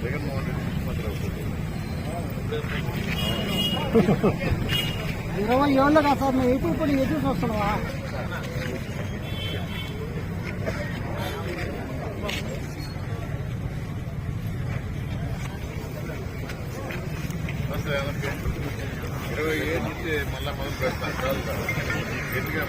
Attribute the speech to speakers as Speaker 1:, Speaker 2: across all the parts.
Speaker 1: జగన్మోహన్ రెడ్డి ముఖ్యమంత్రి అవుతుంది
Speaker 2: ఇరవై ఏళ్ళు కదా సార్ నువ్వు ఎటు ఇప్పుడు ఎదురు చూస్తున్నావా
Speaker 1: ఇరవై ఏడు నుంచి మళ్ళా మొదలు పెడతాను చాలు సార్.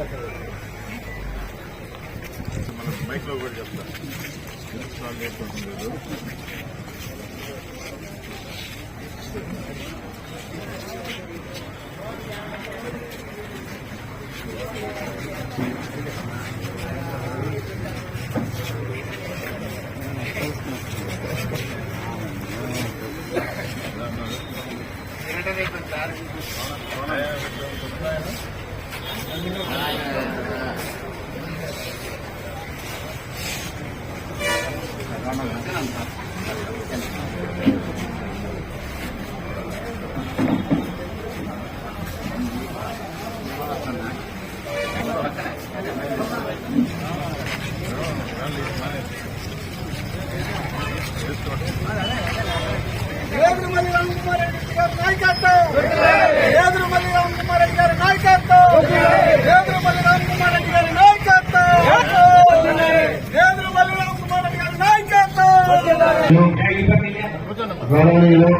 Speaker 1: లో కూడా చెప్తాను వాళ్ళు నేర్చుకుంటున్నారు
Speaker 2: నాయకత్వం
Speaker 3: గౌరవనీయులు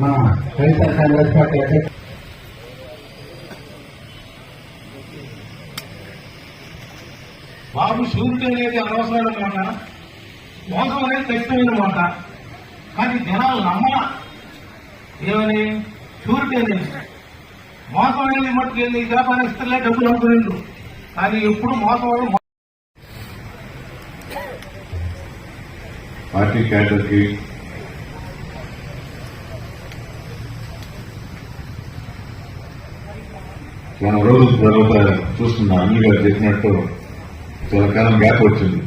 Speaker 3: మన వైఎస్ఆర్ కాంగ్రెస్ పార్టీ అధ్యక్షులు
Speaker 4: బాబు సూర్యుడు అనేది అనవసరమైన మాట మోసం అనేది ఖచ్చితమైన మాట కానీ జనాలు నమ్మల ఏమని? షూరిటీ అనేది. మోసం అనేది మట్టుకు వెళ్ళి వ్యాపారస్తులే డబ్బులు అనుకునేందు కానీ ఎప్పుడు మోసం
Speaker 1: పార్టీ క్యాడర్కి మనం చాలా రోజుల తర్వాత చూస్తున్నా. అనిల్ గారు చెప్పినట్టు చాలా కాలం గ్యాప్ వచ్చింది.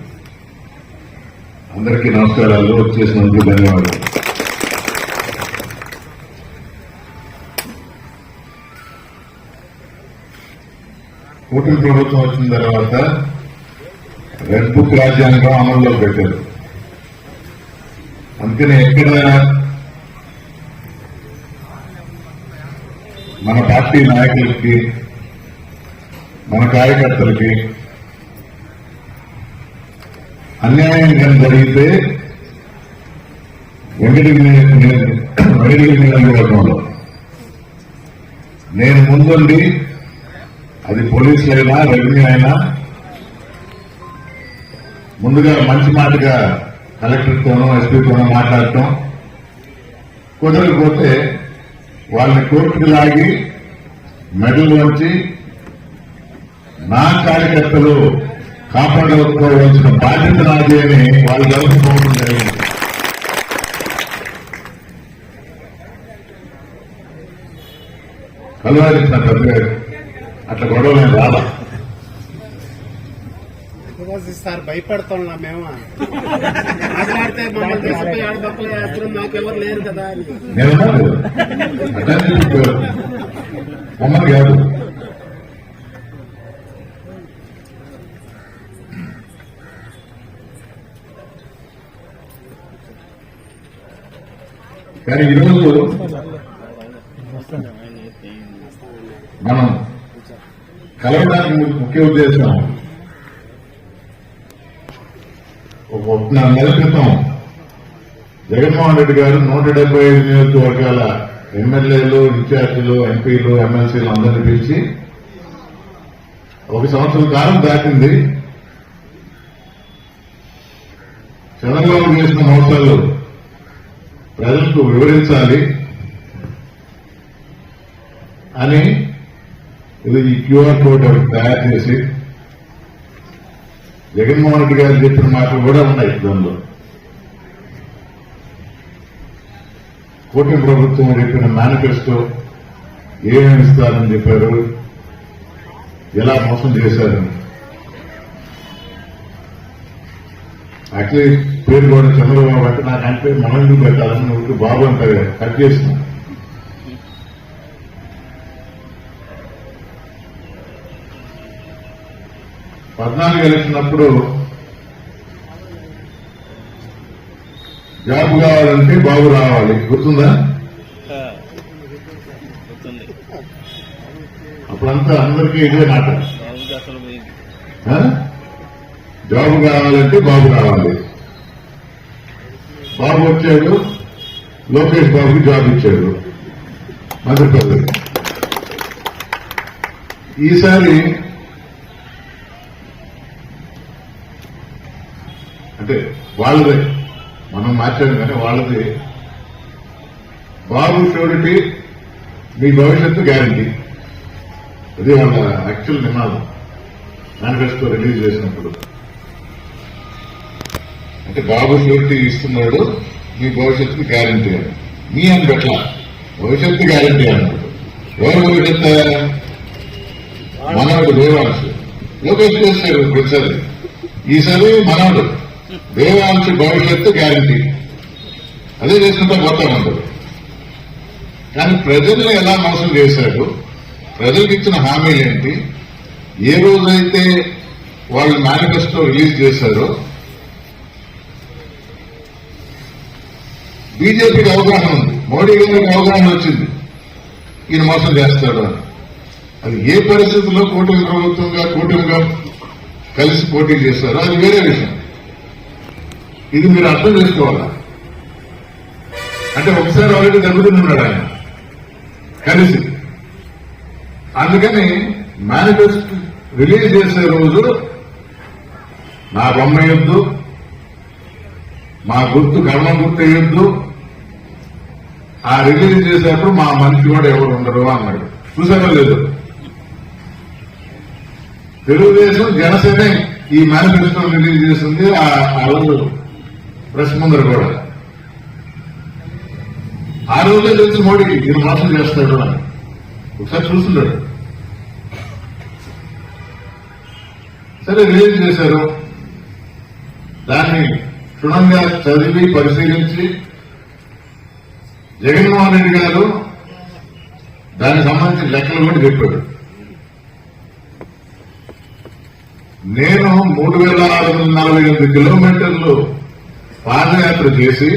Speaker 1: అందరికీ నమస్కారాలు. వచ్చేసినందుకు ధన్యవాదాలు. కూటమి ప్రభుత్వం వచ్చిన తర్వాత రెడ్ బుక్ రాజ్యాంగం అమల్లో పెట్టారు. అందుకని ఎక్కడ మన పార్టీ నాయకులకి మన కార్యకర్తలకి అన్యాయం కానీ జరిగితే వెంకటగిరి వెంకటి నియోజకవర్గంలో. నేను ముందుండి అది పోలీసులైనా రెవెన్యూ అయినా ముందుగా మంచి మాటగా కలెక్టర్తోనో ఎస్పీతోనో మాట్లాడటం. కుదరకపోతే వాళ్ళని కోర్టుకు లాగి మెడల్లోంచి నా కార్యకర్తలు కాపాడవలసిన బాధ్యత నాది అని వాళ్ళు జరుపుకోవడం జరిగింది. కలవారిస్తున్న అట్లా గొడవ నేను రాదా
Speaker 5: సార్ భయపడుతున్నాం మేము. మాట్లాడితే మమ్మల్ని తీసుకుపోయి ఆడపక్కల వేస్తారు మాకెవరు లేరు కదా అని.
Speaker 1: కానీ ఈరోజు మనం కలవడానికి ముఖ్య ఉద్దేశం ఒక నాలుగు నెలల క్రితం జగన్మోహన్ రెడ్డి గారు నూట డెబ్బై ఐదు నియోజకవర్గాల ఎమ్మెల్యేలు ఇన్ఛార్జీలు ఎంపీలు ఎమ్మెల్సీలు అందరినీ పిలిచి ఒక సంవత్సరం కాలం దాటింది. చంద్రబాబు చేసిన మోసాలు ప్రజలకు వివరించాలి అని ఇది ఈ క్యూఆర్ కోడ్ తయారు చేసి జగన్మోహన్ రెడ్డి గారు చెప్పిన మాటలు కూడా ఉన్నాయి దానిలో కూటమి ప్రభుత్వం చెప్పిన మేనిఫెస్టో ఏమేమి ఇస్తారని చెప్పారు? ఎలా మోసం చేశారని యాక్చువల్లీ పేరు కూడా చంద్రబాబు అంటే నాకు అంటే మనం ఎందుకు పెట్టాలని బాబు అంటారు కట్ చేసిన పద్నాలుగు ఎలక్షన్ అప్పుడు జాబ్ కావాలంటే బాబు రావాలి. గుర్తుందా? అప్పుడంతా అందరికీ ఇదే మాట. ఆ? జాబ్ కావాలంటే బాబు రావాలి. బాబు వచ్చాడు లోకేష్ బాబుకి జాబ్ ఇచ్చాడు. మంత్రి పదవి ఈసారి అంటే వాళ్ళదే. మనం మార్చాము కానీ వాళ్ళది. బాబు షూరిటీ మీ భవిష్యత్తు గ్యారంటీ. అది వాళ్ళ యాక్చువల్ నినాదం మేనిఫెస్టో రిలీజ్ చేసినప్పుడు. అంటే బాబు షూరిటీ ఇస్తున్నాడు మీ భవిష్యత్తుకి గ్యారంటీ అని. మీ అని పెట్టాల భవిష్యత్తు గ్యారంటీ అన్నాడు ఎవరు భవిష్యత్తు? మనవడు దేవాంశు. లోకేష్ చేశారు ప్రతిసారి. ఈసారి మనవడు. దేవాంశు భవిష్యత్తు గ్యారంటీ అదే చేసుకుంటా ఉండదు కానీ ప్రజల్ని ఎలా మోసం చేశాడు? ప్రజలకు ఇచ్చిన హామీలు ఏంటి? ఏ రోజైతే వాళ్ళు మేనిఫెస్టో రిలీజ్ చేశారో బీజేపీకి అవగాహన ఉంది. మోడీ గారికి అవగాహన వచ్చింది. ఈయన మోసం చేస్తాడు అని. అది ఏ పరిస్థితుల్లో కూటమి ప్రభుత్వంగా కూటమిగా కలిసి పోటీ చేస్తారో అది వేరే విషయం. ఇది మీరు అర్థం చేసుకోవాలా. అంటే ఒకసారి ఆల్రెడీ దెబ్బతిన్నాడు ఆయన. కలిసి అందుకని మేనిఫెస్టో రిలీజ్ చేసే రోజు నా బొమ్మ వేయొద్దు మా గుర్తు కర్మ గుర్తు వేయొద్దు. ఆ రిలీజ్ చేసేటప్పుడు మా మనిషి కూడా ఎవరు ఉండరు అన్నాడు. చూసారో లేదు? తెలుగుదేశం జనసేన ఈ మేనిఫెస్టో రిలీజ్ చేసింది ఆ రోజు. ప్రెస్ ముందర కూడా. ఆ రోజే తెలిసి మోడీకి ఈయన మోసం చేస్తాడు అని ఒకసారి చూస్తున్నాడు. సరే రిలీజ్ చేశారు. దాన్ని క్షుణ్ణంగా చదివి పరిశీలించి జగన్మోహన్ రెడ్డి గారు దానికి సంబంధించిన లెక్కలు కూడా చెప్పాడు. నేను మూడు వేల ఆరు వందల నలభై ఎనిమిది కిలోమీటర్లు పాదయాత్ర చేసి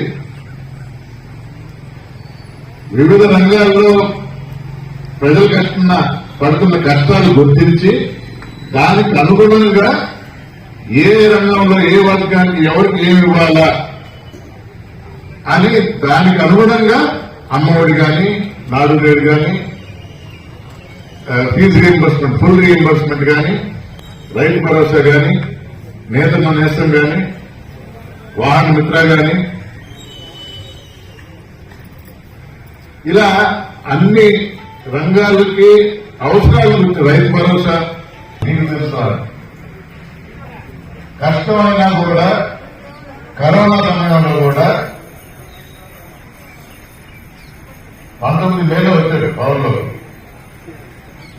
Speaker 1: వివిధ రంగాల్లో ప్రజలు కష్టున్న పడుతున్న కష్టాలు గుర్తించి దానికి అనుగుణంగా ఏ రంగంలో ఏ వర్గానికి ఎవరికి ఏమి ఇవ్వాలా అని దానికి అనుగుణంగా అమ్మఒడి కానీ నాడు నేడు కానీ ఫీజు రీఎంబర్స్మెంట్ ఫుల్ రీఎంబర్స్మెంట్ కానీ రైతు భరోసా కానీ నేతన్న నేస్తం కానీ వాహన మిత్ర కానీ ఇలా అన్ని రంగాలకి అవసరాలు రైతు భరోసా మీకు తెలుసుకోవాలి కష్టమైనా కూడా కరోనా సమయంలో కూడా పంతొమ్మిది వేలు వచ్చాడు పవర్లో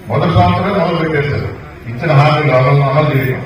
Speaker 1: మొదటి సంవత్సరం మొదలు పెట్టేశారు. ఇచ్చిన హామీలు అమలు అమలు చేయడం.